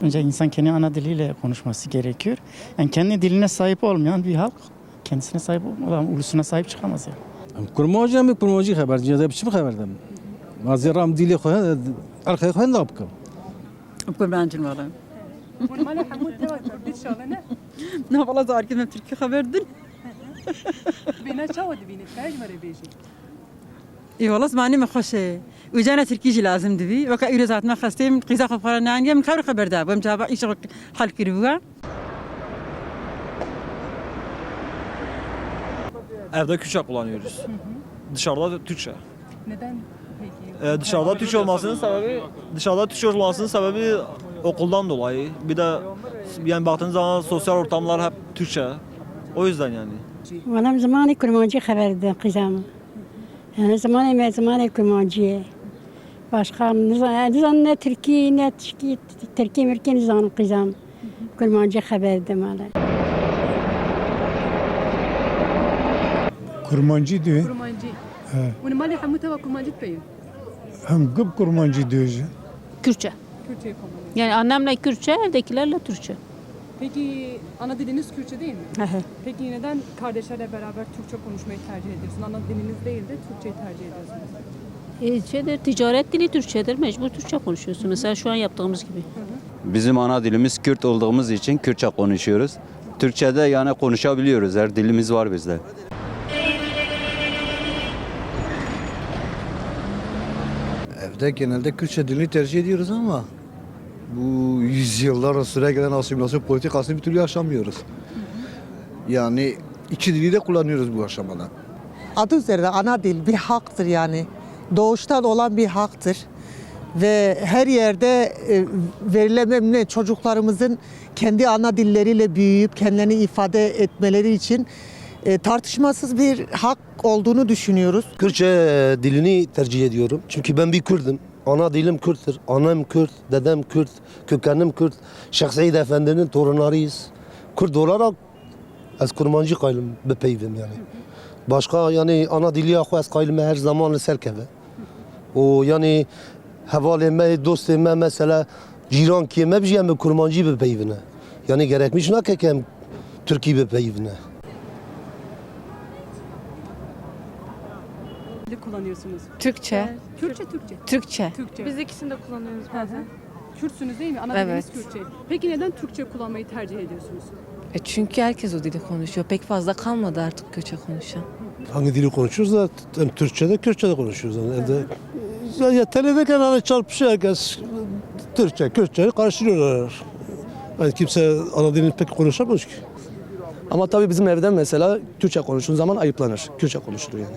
Önce insan kendi ana diliyle konuşması gerekiyor. Yani kendi diline sahip olmayan bir halk kendisine sahip olan ulusuna sahip çıkamaz ya. yani. Kurmacı mı kurmacı haber? Ya da biçim şey haberdim. Aziram dili koyan e, arkaya koyan da yapkım. Kurmancı mı olayım? Ne valla zarkin Türkiye haberdin. Bina çavadı beni, tercih var ebeşi. خبر دل بينا شو دبينا تاج مرة بيجي اي والله زماني ما خوش وجانا تركيجي لازم دبي وكا إيرو ذات ما خستيم قيزا خبر نانيا من خبر خبر داب وم جابا إيش حل كربوها Evde Kürtçe kullanıyoruz. Dışarıda Türkçe. neden peki? Ee, dışarıda Türkçe olmasının sebebi dışarıda Türkçe olmasının sebebi okuldan dolayı. Bir de yani baktığınız zaman sosyal ortamlar hep Türkçe. O yüzden yani. والله زماني كرمانجي خبر ده Yani zaman emek zaman ekumaciye. Başka nizan ne Türkiye ne Türkiye Türkiye Merke nizan kızam. Kurmancı haber demeli. Kurmancı diyor. Kurmancı. He. Bunu mali hamuta ve kurmancı diyor. Hem gıp kurmancı diyor. Kürtçe. Kürtçe Yani annemle Kürtçe, evdekilerle Türkçe. Peki ana diliniz Kürtçe değil mi? Peki neden kardeşlerle beraber Türkçe konuşmayı tercih ediyorsun? Ana diliniz değil de Türkçeyi tercih ediyorsunuz. E, şeydir, ticaret dili Türkçedir. Mecbur Türkçe konuşuyorsun. Mesela şu an yaptığımız gibi. Bizim ana dilimiz Kürt olduğumuz için Kürtçe konuşuyoruz. Türkçe'de yani konuşabiliyoruz. Her dilimiz var bizde. Evde genelde Kürtçe dilini tercih ediyoruz ama bu yüzyıllar süre gelen asimilasyon politikasını bir türlü yaşamıyoruz. Yani iki dili de kullanıyoruz bu aşamada. adı üzerinde ana dil bir haktır yani. Doğuştan olan bir haktır. Ve her yerde e, verilememle çocuklarımızın kendi ana dilleriyle büyüyüp kendilerini ifade etmeleri için e, tartışmasız bir hak olduğunu düşünüyoruz. Kürtçe dilini tercih ediyorum. Çünkü ben bir Kürt'üm. Ana dilim Kürt'tür. Annem Kürt, dedem Kürt, kökenim Kürt. Şeyh Said Efendi'nin torunlarıyız. Kürt olarak az kurmancı kaylım bepeyvim yani. Başka yani ana dili yaxu az kaylım her zaman serkeve. O yani hevaleme, dosteme mesela ciran kime bir şey kurmancı bepeyvine. Yani gerekmiş ne kekem Türkiye bepeyvine. Kullanıyorsunuz. Türkçe. Kürtçe, Türkçe. Türkçe. Türkçe. Biz ikisini de kullanıyoruz bazen. Kürtsünüz değil mi? Ana Evet. diliniz Kürtçe. Peki neden Türkçe kullanmayı tercih ediyorsunuz? E çünkü herkes o dili konuşuyor. Pek fazla kalmadı artık Kürtçe konuşan. Hangi dili konuşuyoruz da hem Türkçe'de, Kürtçe'de konuşuyoruz. Yani evde ya, ya televizyonda hani çarpışıyor herkes Türkçe, Kürtçe karıştırıyorlar. Yani kimse ana dilini pek konuşamıyor ki. Ama tabii bizim evde mesela Türkçe konuştuğun zaman ayıplanır. Kürtçe konuşulur yani.